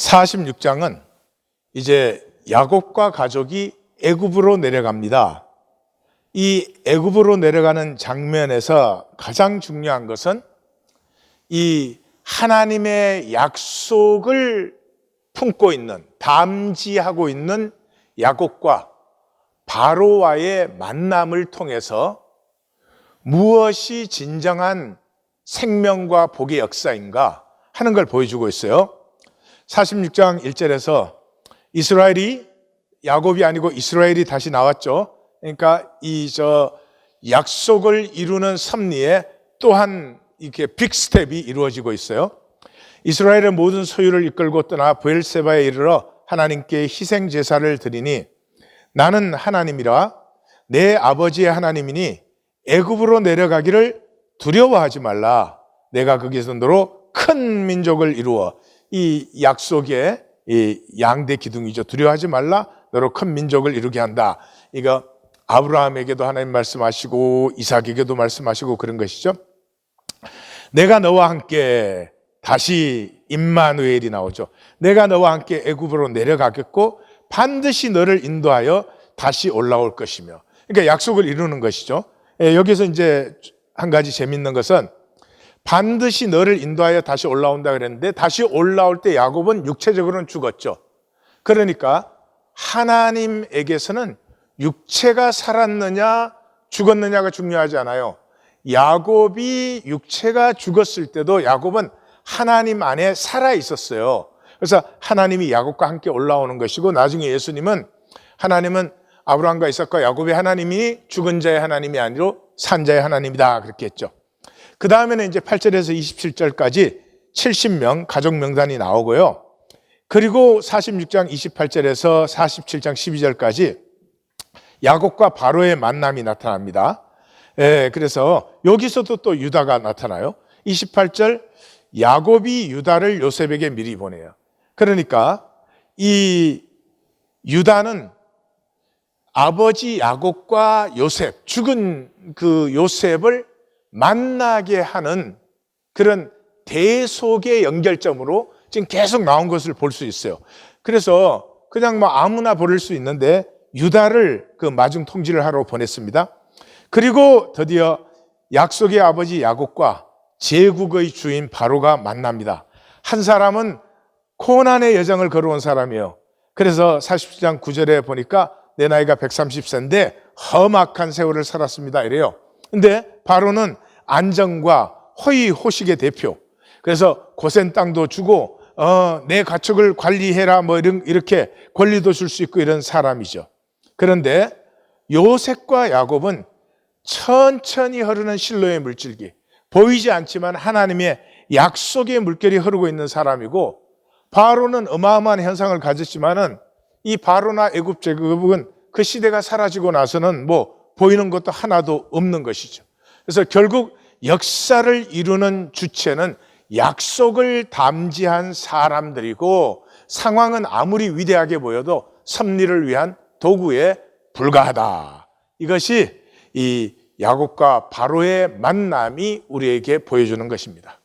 46장은 이제 야곱과 가족이 애굽으로 내려갑니다. 이 애굽으로 내려가는 장면에서 가장 중요한 것은 이 하나님의 약속을 품고 있는 담지하고 있는 야곱과 바로와의 만남을 통해서 무엇이 진정한 생명과 복의 역사인가 하는 걸 보여주고 있어요. 46장 1절에서 이스라엘이 야곱이 아니고 이스라엘이 다시 나왔죠. 그러니까 이 저 약속을 이루는 섭리에 또한 이렇게 빅 스텝이 이루어지고 있어요. 이스라엘의 모든 소유를 이끌고 떠나 부엘세바에 이르러 하나님께 희생 제사를 드리니 나는 하나님이라 내 아버지의 하나님이니 애굽으로 내려가기를 두려워하지 말라. 내가 거기서 너로 큰 민족을 이루어 이 약속의 이 양대 기둥이죠. 두려워하지 말라. 너로 큰 민족을 이루게 한다. 이거 아브라함에게도 하나님 말씀하시고 이삭에게도 말씀하시고 그런 것이죠. 내가 너와 함께 다시 임마누엘이 나오죠. 내가 너와 함께 애굽으로 내려가겠고 반드시 너를 인도하여 다시 올라올 것이며. 그러니까 약속을 이루는 것이죠. 예, 여기서 이제 한 가지 재밌는 것은 반드시 너를 인도하여 다시 올라온다 그랬는데 다시 올라올 때 야곱은 육체적으로는 죽었죠. 그러니까 하나님에게서는 육체가 살았느냐 죽었느냐가 중요하지 않아요. 야곱이 육체가 죽었을 때도 야곱은 하나님 안에 살아 있었어요. 그래서 하나님이 야곱과 함께 올라오는 것이고 나중에 예수님은 하나님은 아브라함과 이삭과 야곱의 하나님이 죽은 자의 하나님이 아니로 산 자의 하나님이다 그렇게 했죠. 그 다음에는 이제 8절에서 27절까지 70명 가족 명단이 나오고요. 그리고 46장 28절에서 47장 12절까지 야곱과 바로의 만남이 나타납니다. 예, 그래서 여기서도 또 유다가 나타나요. 28절 야곱이 유다를 요셉에게 미리 보내요. 그러니까 이 유다는 아버지 야곱과 요셉, 죽은 그 요셉을 만나게 하는 그런 대속의 연결점으로 지금 계속 나온 것을 볼 수 있어요. 그래서 그냥 뭐 아무나 보낼 수 있는데 유다를 그 마중 통지를 하러 보냈습니다. 그리고 드디어 약속의 아버지 야곱과 제국의 주인 바로가 만납니다. 한 사람은 코난의 여정을 걸어온 사람이에요. 그래서 47장 9절에 보니까 내 나이가 130세인데 험악한 세월을 살았습니다. 이래요. 근데 바로는 안정과 허위 호식의 대표. 그래서 고센 땅도 주고 어, 내 가축을 관리해라 뭐 이런 이렇게 권리도 줄 수 있고 이런 사람이죠. 그런데 요셉과 야곱은 천천히 흐르는 실로의 물줄기 보이지 않지만 하나님의 약속의 물결이 흐르고 있는 사람이고 바로는 어마어마한 현상을 가졌지만은 이 바로나 애굽 제국은 그 시대가 사라지고 나서는 뭐 보이는 것도 하나도 없는 것이죠. 그래서 결국 역사를 이루는 주체는 약속을 담지한 사람들이고 상황은 아무리 위대하게 보여도 섭리를 위한 도구에 불과하다. 이것이 이 야곱과 바로의 만남이 우리에게 보여주는 것입니다.